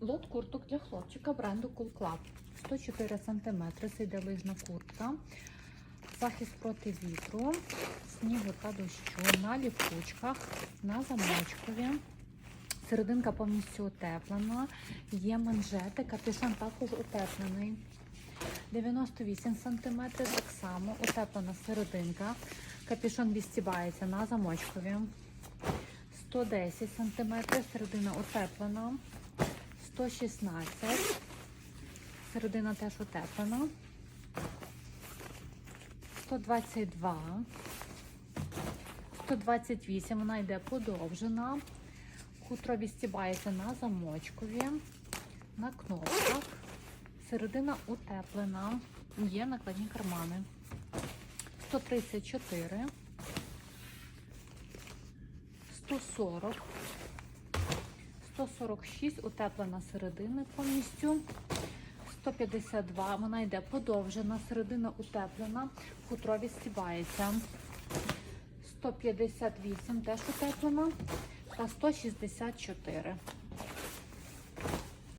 Лот курток для хлопчика бренду Cool Club. 104 см. Це йде лижна куртка. Захист проти вітру, снігу та дощу на ліпучках, на замочкові. Серединка повністю утеплена. Є манжети, капюшон також утеплений. 98 см, так само утеплена серединка. Капюшон відстібається на замочкові. 110 см, середина утеплена. 116 середина теж утеплена. 122, 128, вона йде подовжена. Хутро відстібається на замочкові, на кнопках. Середина утеплена. Є накладні кармани. 134, 140, 146, утеплена середина повністю. 152, вона йде подовжена, середина утеплена, хутро відстібається. 158 теж утеплена та 164.